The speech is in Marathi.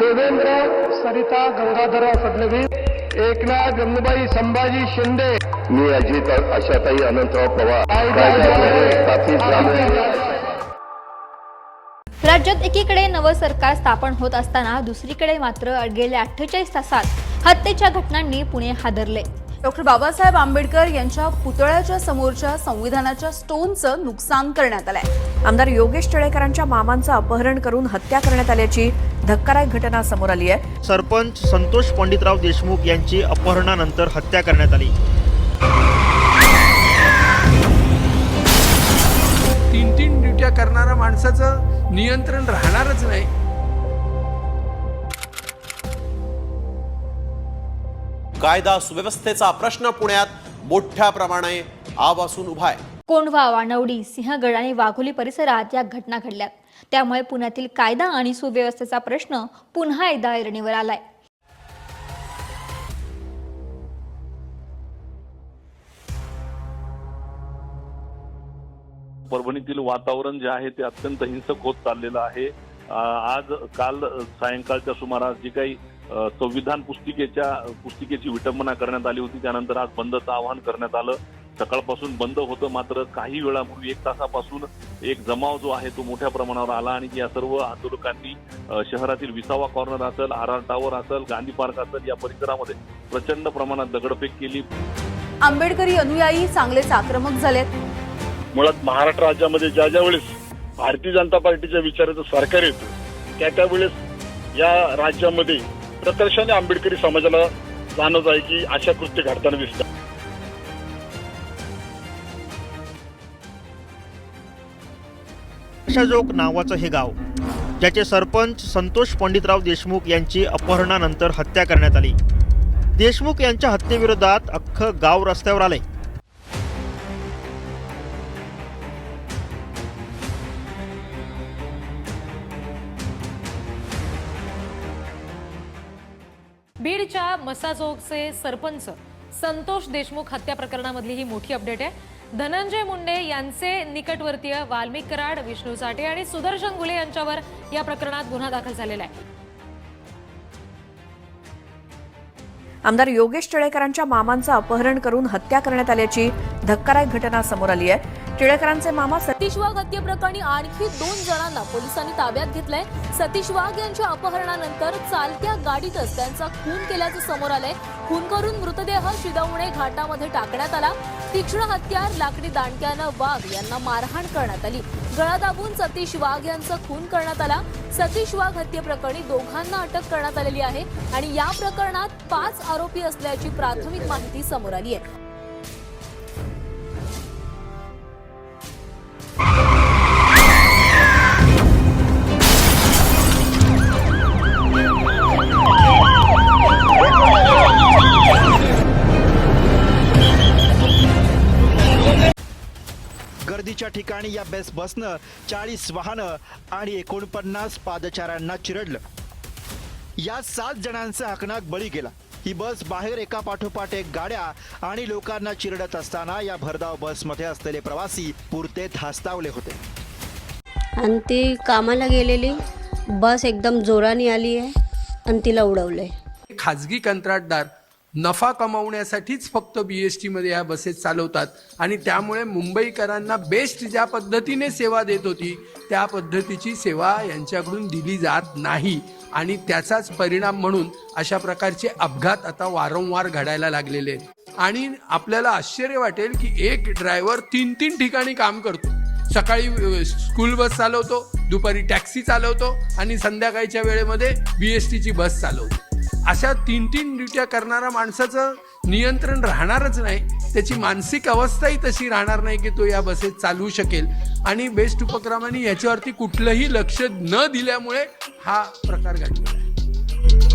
देवेंद्र सरिता गंगाधरराव फडणवीस एकनाथ गंगूबाई संभाजी शिंदे. मी अजित आशाताई अनंतराव पवार. राज्यात एकीकडे नवं सरकार स्थापन होत असताना दुसरीकडे मात्र गेल्या अठ्ठेचाळीस तासात हत्येच्या घटनांनी पुणे हादरले. डॉक्टर बाबासाहेब आंबेडकर यांच्या पुतळ्याच्या समोरच्या संविधानाच्या स्टोनचं नुकसान करण्यात आलंय. आमदार योगेश टिळेकरांच्या मामांचं अपहरण करून हत्या करण्यात आल्याची धक्कादायक घटना समोर आली आहे. सरपंच संतोष पंडितराव देशमुख यांची अपहरणानंतर हत्या करण्यात आली. तीन तीन ड्युट्या करणाऱ्या माणसाचं नियंत्रण राहणारच नाही. कायदा सुव्यवस्थेचा प्रश्न पुण्यात मोठ्या प्रमाणे आवासून उभा आहे. कोंढवा वानवडी सिंहगड आणि वाघोली परिसरात या घटना घडल्यात त्यामुळे पुण्यातील कायदा आणि सुव्यवस्थेचा प्रश्न पुन्हा एकदा ऐरणीवर आलाय. परभणीतील वातावरण जे आहे ते अत्यंत हिंसक होत चाललेलं आहे. आज काल सायंकाळच्या सुमारास जी काही संविधान पुस्तिकेच्या पुस्तिकेची विटंबना करण्यात आली होती. त्यानंतर आज बंदचं आवाहन करण्यात आलं. सकाळपासून बंद होतं मात्र काही वेळापूर्वी एक तासापासून एक जमाव जो आहे तो मोठ्या प्रमाणावर आला आणि या सर्व आंदोलकांनी शहरातील विसावा कॉर्नर असेल आर आर टावर असेल गांधी पार्क असेल या परिसरामध्ये प्रचंड प्रमाणात दगडफेक केली. आंबेडकरी अनुयायी चांगलेच आक्रमक झालेत. मुळात महाराष्ट्र राज्यामध्ये ज्या ज्या वेळेस भारतीय जनता पार्टीच्या विचाराचं सरकार येतं त्या त्यावेळेस या राज्यामध्ये प्रकर्षाने आंबेडकरी समाजाला जाणवत आहे की अशा कृत्य घडताना दिसतात. आशाजोग नावाचं हे गाव ज्याचे सरपंच संतोष पंडितराव देशमुख यांची अपहरणानंतर हत्या करण्यात आली. देशमुख यांच्या हत्येविरोधात अख्खं गाव रस्त्यावर आले बीडच्या मसाजोगचे सरपंच संतोष देशमुख हत्या प्रकरणामधली ही मोठी अपडेट आहे. धनंजय मुंडे यांचे निकटवर्तीय वाल्मिक कराड विष्णू साठे आणि सुदर्शन गुले यांच्यावर या प्रकरणात गुन्हा दाखल झालेला आहे. आमदार योगेश टिळेकरांच्या मामांचं अपहरण करून हत्या करण्यात आल्याची धक्कादायक घटना समोर आली आहे. टिळकरांचे मामा सतीश वाघ हत्येप्रकरणी आणखी दोन जणांना पोलिसांनी ताब्यात घेतलंय. सतीश वाघ यांच्या अपहरणानंतर चालत्या गाडीतच त्यांचा खून केल्याचं समोर आलंय. खून करून मृतदेह शिदवणे घाटामध्ये टाकण्यात आला. तीक्ष्ण हत्यार लाकडी दांडक्यानं वाघ यांना मारहाण करण्यात आली. गळा दाबून सतीश वाघ यांचा खून करण्यात आला. सतीश वाघ हत्येप्रकरणी दोघांना अटक करण्यात आलेली आहे आणि या प्रकरणात पाच आरोपी असल्याची प्राथमिक माहिती समोर आली आहे गर्दीच्या ठिकाणी या बेस बसनं चाळीस वाहनं आणि एकोणपन्नास पादचाऱ्यांना चिरडलं. या सात जणांचा हकनाक बळी गेला. ही बस बाहेर एका पाठोपाठ एक गाड्या आणि लोकांना चिरडत असताना या भरधाव बसमध्ये असलेले प्रवासी पुरते धास्तावले होते. आणि ती कामाला गेलेली बस एकदम जोराने आली आहे आणि तिला उडवलंय. खाजगी कंत्राटदार नफा कमावण्यासाठीच फक्त बी एस टीमध्ये ह्या बसेस चालवतात. आणि त्यामुळे मुंबईकरांना बेस्ट ज्या पद्धतीने सेवा देत होती त्या पद्धतीची सेवा यांच्याकडून दिली जात नाही. आणि त्याचाच परिणाम म्हणून अशा प्रकारचे अपघात आता वारंवार घडायला लागलेले आहेत. आणि आपल्याला आश्चर्य वाटेल की एक ड्रायव्हर तीन तीन ठिकाणी काम करतो. सकाळी स्कूल बस चालवतो दुपारी टॅक्सी चालवतो आणि संध्याकाळच्या वेळेमध्ये बी एस टीची बस चालवतो. अशा तीन तीन ड्युट्या करणाऱ्या माणसाचं नियंत्रण राहणारच नाही. त्याची मानसिक अवस्थाही तशी राहणार नाही की तो या बसेत चालवू शकेल. आणि बेस्ट उपक्रमाने याच्यावरती कुठलंही लक्ष न दिल्यामुळे हा प्रकार घडलेला आहे